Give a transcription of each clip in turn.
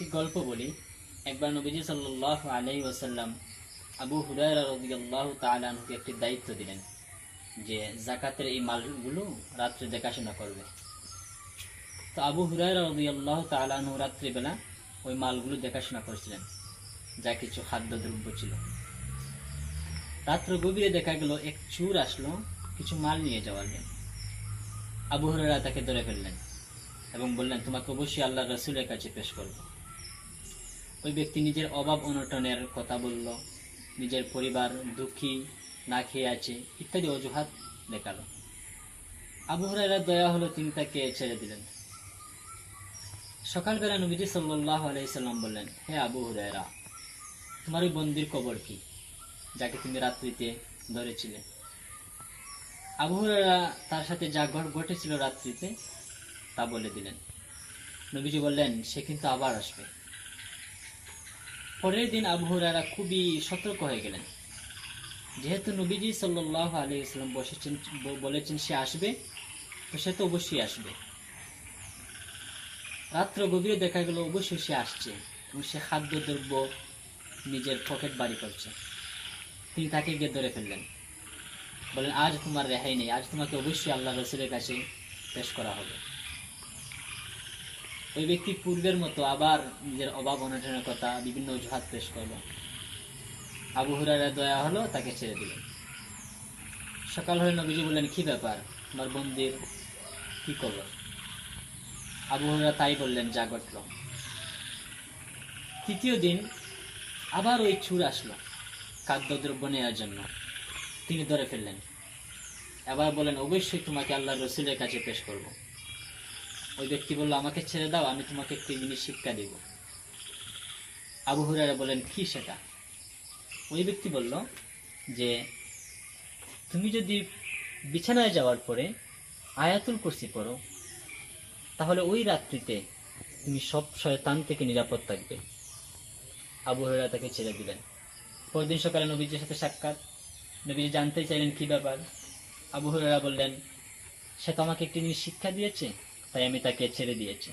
একটি গল্প বলি। একবার নবীজি সাল্লাহ আলাই ওসাল্লাম আবু হুরায়রা রদিয়াল্লাহ তালানহুকে একটি দায়িত্ব দিলেন যে জাকাতের এই মালগুলো রাত্রে দেখাশোনা করবে। তো আবু হুরায়রা রদিয়াল্লাহ তালানহু রাত্রিবেলা ওই মালগুলো দেখাশোনা করেছিলেন, যা কিছু খাদ্যদ্রব্য ছিল। রাত্র গভীরে দেখা গেল এক চুর আসলো কিছু মাল নিয়ে যাওয়ার জন্য। আবু হুরায়রা তাকে ধরে ফেললেন এবং বললেন, তোমাকে অবশ্যই আল্লাহ রসুলের কাছে পেশ করব। ওই ব্যক্তি নিজের অভাব অনটনের কথা বলল, নিজের পরিবার দুঃখী না খেয়ে আছে, ইত্যাদি অজুহাত দেখাল। আবু হুরায়রা দয়া হলো তিনি তাকে ছেড়ে দিলেন। সকালবেলা নবীজি সাল্লাহ আলাইসাল্লাম বললেন, হে আবু হুরায়রা, তোমার ওই বন্দির কবর কি, যাকে তুমি রাত্রিতে ধরেছিলে? আবু হুরায়রা তার সাথে যা ঘট- ঘটেছিল রাত্রিতে তা বলে দিলেন। নবীজি বললেন, সে কিন্তু আবার আসবে। পরের দিন আবু হুরায়রা খুবই সতর্ক হয়ে গেলেন। যেহেতু নবীজি সাল্লাহ আলী ইসলাম বসেছেন বলেছেন সে আসবে, তো সে তো অবশ্যই আসবে। রাত্র গভীরে দেখা গেল অবশ্যই সে আসছে এবং সে খাদ্যদ্রব্য নিজের পকেট বাড়ি করছে। তিনি তাকে গিয়ে ধরে ফেললেন। বলেন, আজ তোমার রেহাই নেই, আজ তোমাকে অবশ্যই আল্লাহ রসুলের কাছে পেশ করা হবে। ওই ব্যক্তি পূর্বের মতো আবার নিজের অভাব অনটনের কথা বিভিন্ন অজুহাত পেশ করল। আবু হুরারা দয়া হলো, তাকে ছেড়ে দিলেন সকাল হলে নবীজি বললেন, কি ব্যাপার? তোমার বন্দির কি খবর আবু হুরারা তাই বললেন যা ঘটল তৃতীয় দিন আবার ওই চুর আসলো, খাদ্যদ্রব্য নেওয়ার জন্য। তিনি ধরে ফেললেন। এবার বলেন, অবশ্যই তোমাকে আল্লাহ রসুলের কাছে পেশ করব। ওই ব্যক্তি বলল, আমাকে ছেড়ে দাও, আমি তোমাকে একটি জিনিস শিক্ষা দেব। আবু হুরারা বলেন কি সেটা? ওই ব্যক্তি বলল যে, তুমি যদি বিছানায় যাওয়ার পরে আয়াতুল কুরসি পড়ো, তাহলে ওই রাত্রিতে তুমি সব শয়তান থেকে নিরাপদ থাকবে। আবু হুরারা তাকে ছেড়ে দিলেন। পরদিন সকালে নবীজির সাথে সাক্ষাৎ। নবীজি জানতে চাইলেন, কি ব্যাপার? আবু হুরারা বললেন, সে তো আমাকে একটি জিনিস শিক্ষা দিয়েছে? তাই আমি তাকে ছেড়ে দিয়েছি।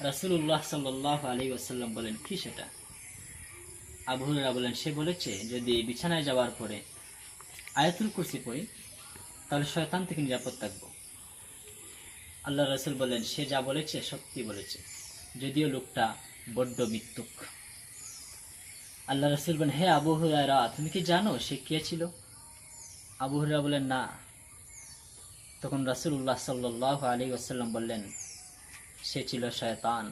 রাসুল্লাহ সাল্লাহ আলী ওসাল্লাম বলেন, কি সেটা? আবু হুরারা বলেন, সে বলেছে, যদি বিছানায় যাওয়ার পরে আয়াতুল কুরসি পড়ি, তাহলে শয়তান থেকে নিরাপদ থাকব। আল্লাহ রসুল বলেন, সে যা বলেছে, সত্যি বলেছে। যদিও লোকটা বড্ড মৃত্যুক আল্লাহ রসুল বলেন, হে আবু হুরায়রা, তুমি কি জানো সে কে ছিল? আবু হুরা বলেন, না। তখন রাসুল্লাহ সাল্লাহ আলী ওসাল্লাম বললেন, সে ছিল শয়তান।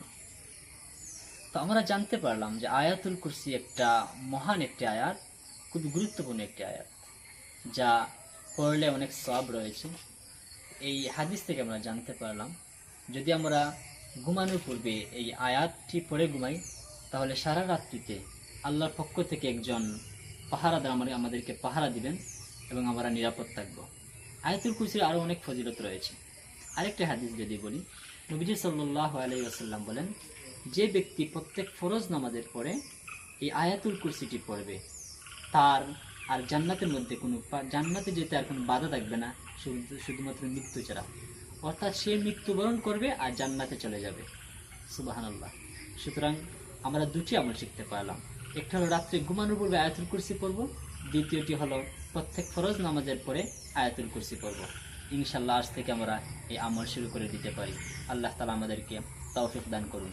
তো আমরা জানতে পারলাম যে আয়াতুল কুরসি একটা মহান একটি আয়াত, খুব গুরুত্বপূর্ণ একটি আয়াত, যা পড়লে অনেক সব রয়েছে। এই হাদিস থেকে আমরা জানতে পারলাম, যদি আমরা ঘুমানোর পূর্বে এই আয়াতটি পড়ে ঘুমাই, তাহলে সারা রাত্রিতে আল্লাহর পক্ষ থেকে একজন পাহারাদার আমার আমাদেরকে পাহারা দিবেন এবং আমরা নিরাপদ থাকব। আয়াতুল কুরসির আরও অনেক ফজিলত রয়েছে। আরেকটা হাদিস যদি বলি, নবীজি সাল্লাহ আলাই আসাল্লাম বলেন, যে ব্যক্তি প্রত্যেক ফরজ নামাজের পরে এই আয়াতুল কুরসিটি পড়বে, তার আর জান্নাতের মধ্যে কোনো জান্নাতে যেতে আর কোনো বাধা থাকবে না, শুধু, শুধুমাত্র মৃত্যু ছাড়া। অর্থাৎ সে মৃত্যুবরণ করবে আর জান্নাতে চলে যাবে। সুবাহান আল্লাহ সুতরাং আমরা দুটি আমল শিখতে পারলাম। একটা হলো রাত্রে ঘুমানোর পূর্বে আয়াতুল কুরসি পড়ব দ্বিতীয়টি হলো প্রত্যেক ফরজ নামাজের পরে আয়াতুল কুরসি পড়ব। ইনশাল্লাহ আজ থেকে আমরা এই আমল শুরু করে দিতে পারি। আল্লাহ তালা আমাদেরকে তৌফিক দান করুন।